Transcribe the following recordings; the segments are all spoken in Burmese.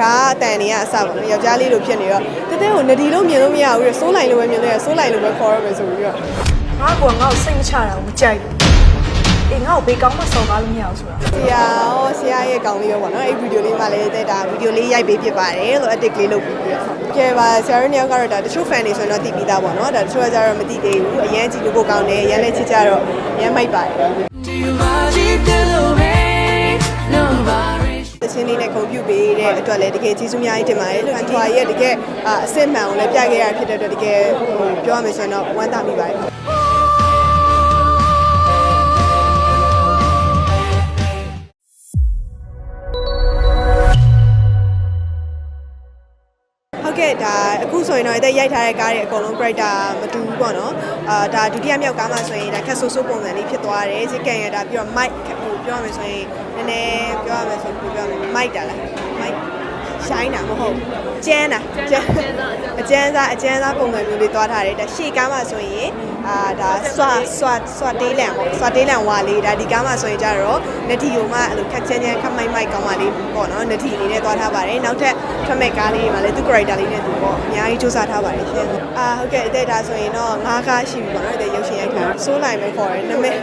ကားအတန်တွေကအစပါနော်ယောက်ျားလေးလိုဖြစ်နေတော့တတဲကိုနဒီလို့မြင်လို့မရဘူးရစိုးလိုက်လို့ပဲမြင်လို့ရစိုးလိုက်လို့ပဲခေါ်ရမယ်ဆိုပြီးတော့ငါ့ကောငါ့ကိုစိတ်မချတာကိုမကြိုက်ဘူးအေးငါ့ကိုဘေးကောင်းမစော်ကားလို့မရဘူးဆိုတာဆရာရောဆရာရဲ့ကောင်းလေးရောပေါ့နော်အဲ့ဗီဒီယိုလေးမှလည်းတဲ့ဒါဗီဒီယိုလေးရိုက်ပေးဖြစ်ပါတယ်လို့ edit လေးလုပ်ပြီးပြီးတော့ကဲပါဆရာတို့နှစ်ယောက်ကတော့ဒါတချို့ fan တွေဆိုရင်တော့သိပြီးသားပေါ့နော်ဒါတချို့ကကြတော့မသိသေးဘူးအရန်ကြည့်လို့ကိုကောင်းတယ်အရန်လည်းချစ်ကြတော့အရန်မိုက်ပါတယ် nobody တချင်းလေးနဲ့ဂုဏ်ပြုပေးတဲ့အတွက်လည်းတကယ်ကျေးဇူးအများကြီးတင်ပါတယ်လို့အန်ထွာရဲ့တကယ်အာအစစ်မှန်ကိုလည်းပြခဲ့ရဖြစ်တဲ့အတွက်တကယ်ဟိုပြောရမယ်ဆိုရင်တော့ဝမ်းသာမိပါတယ် အခုဆိုရင်တော့အသက်ရိုက်ထားတဲ့ကားတွေအကုန်လုံး character မတူဘူးပေါ့နော်အာဒါဒုတိယမြောက်ကားမှဆိုရင်ဒါခက်ဆိုးဆိုးပုံစံလေးဖြစ်သွားတယ်စစ်ကန်ရတာပြီးတော့ mic ဟိုပြောရမယ်ဆိုရင်နည်းနည်းပြောရမယ်ဆိုရင်ပြောရမယ် mic တာလား mic ရှိုင်းတာမဟုတ်ကျန်းတာကျန်းအကျန်းစားအကျန်းစားပုံစံမျိုးလေးသွားထားတယ်ဒါရှေ့ကားမှဆိုရင်အာဒါဆွာဆွာဆွာတေးလန်ပေါ့ဆွာတေးလန်ဝါလေးဒါဒီကားမှဆိုရင်ကြတော့နတီယိုမှအဲ့လိုခက်ချမ်းချမ်းခမိုက်မိုက်ကောင်းပါလေးပေါ့နော်နတီအနေနဲ့သွားထားပါတယ်နောက်ထပ်ထွက်မဲ့ကားလေးတွေမှာလည်းသူ character လေးနဲ့သူပေါ့အများကြီးစူးစမ်းထားပါတယ်ရှင်အာဟုတ်ကဲ့အဲ့ဒါဆိုရင်တော့ငါးကားရှိပြီပေါ့နော်အဲ့ဒါရုပ်ရှင်ရိုက်ထားစိုးလိုက်မယ်ခေါ်တယ်နာမည်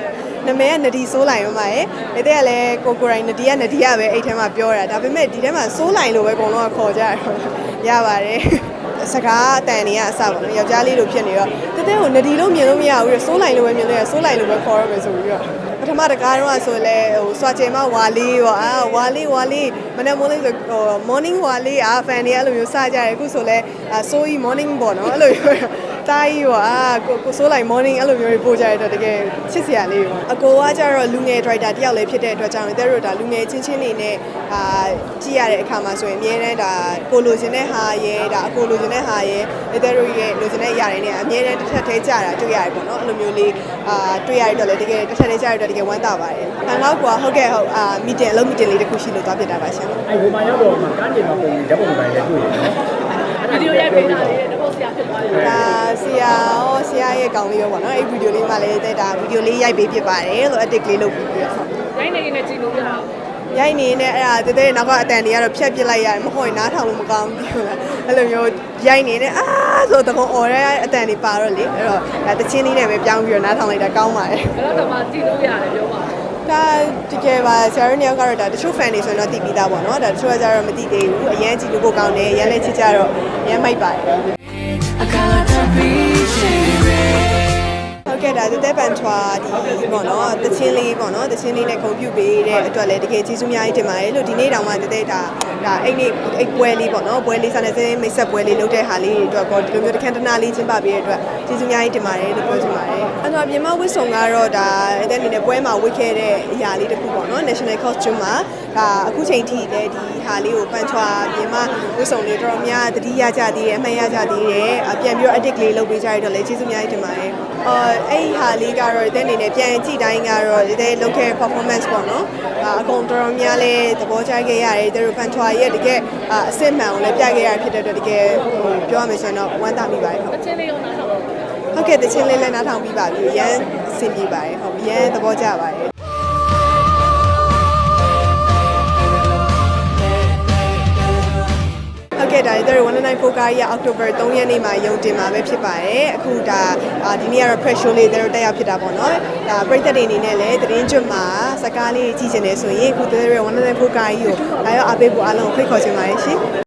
နမဲကနဒီဆိုးလိုက်ရမှာရဲ့ဒါတဲ့ကလည်းကိုကိုရိုင်းနဒီကနဒီကပဲအဲ့ထဲမှာပြောတာဒါပေမဲ့ဒီထဲမှာဆိုးလိုက်လို့ပဲအကုန်လုံးကခေါ်ကြရရပါတယ်စကားအတန်တွေကအစပါနော်ယောက်ျားလေးလိုဖြစ်နေတော့တတဲကိုနဒီလို့မြင်လို့မရဘူးရဆိုးလိုက်လို့ပဲမြင်လို့ရဆိုးလိုက်လို့ပဲခေါ်ရမယ်ဆိုပြီးတော့ပထမတကားတော့ဆိုလဲဟိုစွာချေမဝါလေးရောအာဝါလေးဝါလေးမနေ့မိုးလေးဆိုဟို morning ဝါလေးအာဖန်တွေအဲ့လိုမျိုးစကြတယ်အခုဆိုလဲဆိုးကြီး morning ပေါ့နော်အဲ့လိုမျိုး တားကြီးရောအာကိုကိုဆိုးလိုက် morning အဲ့လိုမျိုးတွေပို့ကြရတော့တကယ်ချစ်စရာလေးပေါ့အကိုကကြတော့လူငယ် driver တယောက်လည်းဖြစ်တဲ့အတွက်ကြောင့်တဲ့တို့ဒါလူငယ်ချင်းချင်းနေနဲ့အာကြည့်ရတဲ့အခါမှာဆိုရင်အများတန်းဒါကိုလိုချင်တဲ့ဟာရဲ့ဒါအကိုလိုချင်တဲ့ဟာရဲ့တဲ့တို့ရဲ့လိုချင်တဲ့အရာတွေနဲ့အများတန်းတစ်ထပ်သေးကြတာတွေ့ရတယ်ပေါ့နော်အဲ့လိုမျိုးလေးအာတွေ့ရတဲ့လည်းတကယ်တစ်ထပ်သေးကြရတဲ့တကယ်ဝမ်းသာပါတယ်။ဟန်တော့ကွာဟုတ်ကဲ့ဟုတ်အာမီတင်အလုပ်မီတင်လေးတစ်ခုရှိလို့သွားပြတာပါရှင်။အဲ့ဒီမှာရောက်တော့မှကားနေမှာပုံဓာတ်ပုံပိုင်းလည်းတွေ့ရတယ်နော်ဗီ ဒီယိုရိုက်ပေးတာလေတပုတ်ဆရာဖြစ်သွားတယ်ဒါဆရာရောဆရာရဲ့ကောင်းလေးရောပေါ့နော်အဲ့ဗီဒီယိုလေးမှလည်းတဲ့ဒါဗီဒီယိုလေးရိုက်ပေးဖြစ်ပါတယ်လို့ edit လေးလုပ်ပြီးပြီးတော့ရိုက်နေနေနဲ့ကြည့်လို့ရတာရိုက်နေနဲ့အဲ့ဒါတဲတဲနောက်ကအတန်တွေကတော့ဖြတ်ပစ်လိုက်ရတယ်မဟုတ်ရင်နားထောင်လို့မကောင်းဘူးအဲ့လိုမျိုးရိုက်နေနဲ့အာဆိုတကုံអော်တဲ့အတန်တွေပါတော့လေအဲ့တော့ဒါတချင်းလေးနဲ့ပဲပြောင်းပြီးတော့နားထောင်လိုက်တာကောင်းပါတယ်ဘယ်တော့တော့မှကြည့်လို့ရတယ်ပြောပါ ဒါတကယ်ပါဆရာတို့နှစ်ယောက်ကတော့ဒါတချို့ fan တွေဆိုရင်တော့သိပြီးသားပေါ့နော်ဒါတချို့ကကြတော့မသိသေးဘူးအရန်ကြည့်လို့ကိုကောင်းတယ်အရန်လည်းချစ်ကြတော့အရန်မိုက်ပါတယ် I can't appreciate it ဟုတ်ကဲ့ဒါတဲတဲပန်ထွာဒီပေါ့နော်တချင်းလေးပေါ့နော်တချင်းလေးနဲ့ဂုဏ်ပြုပေးတဲ့အတွက်လည်းတကယ်ကျေးဇူးအများကြီးတင်ပါတယ်လို့ဒီနေ့တောင်မှတဲတဲဒါဒါအဲ့နေ့အဲ့ပွဲလေးပေါ့နော်ပွဲလေးစာနဲ့စင်းမိတ်ဆက်ပွဲလေးလုပ်တဲ့ဟာလေးတွေအတွက်ကောဒီလိုမျိုးတခန်းတနာလေးကျင်းပပေးတဲ့အတွက်ကျေးဇူးအများကြီးတင်ပါတယ်လို့ပြောချင်ပါတယ်အဲ့တော့ပြင်မဝစ်ဆောင်ကတော့ဒါအဲ့တဲ့အနေနဲ့ပွဲမှာဝစ်ခဲ့တဲ့အရာလေးတစ်ခုပေါ့နော် national costume မှာ ဒါအခုချိန်ထိလည်းဒီဟာလေးကိုပန်ထွာပြင်မဝစ်ဆောင်လေးတော်တော်များတတိယကြသေးတယ်အမှန်ရကြသေးတယ်အပြန်ပြီးတော့ edit လေးလုပ်ပေးကြရတော့လည်းကျေးဇူးအများကြီးတင်ပါတယ်အော်အဲ့ဒီဟာလေးကတော့တဲ့အနေနဲ့ပြန်ကြည့်တိုင်းကတော့တဲ့လုပ်ခဲ့ performance ပေါ့နော်အာအကုန်တော်တော်များလဲသဘောကျခဲ့ရတယ်သူတို့ပန်ထွာရဲ့တကယ်အာအစစ်မှန်ကိုလည်းပြခဲ့ရဖြစ်တဲ့အတွက်တကယ်ဟိုပြောရမယ်ဆိုရင်တော့ဝမ်းသာမိပါတယ်ဟုတ်အချင်းလေးရောနားထောင်တော့ဟုတ်ကဲ့တချင်းလေးလည်းနားထောင်ပြီးပါပြီရမ်းအဆင်ပြေပါတယ်ဟုတ်ရမ်းသဘောကျပါတယ် ဟုတ်ကဲ့ဒါတွေတို့194ကားကြီးကအောက်တိုဘာ3ရက်နေ့မှာရုံတင်မှာပဲဖြစ်ပါတယ်အခုဒါအာဒီနေ့ကတော့ press show လေးတို့တက်ရောက်ဖြစ်တာပေါ့နော်ဒါပရိသတ်တွေအနေနဲ့လည်းသတင်းကျွတ်မှာစကားလေးကြည့်ချင်တယ်ဆိုရင်အခုတို့ရဲ့194ကားကြီးကိုလာရောက်အားပေးဖို့အားလုံးဖိတ်ခေါ်ချင်ပါတယ်ရှင်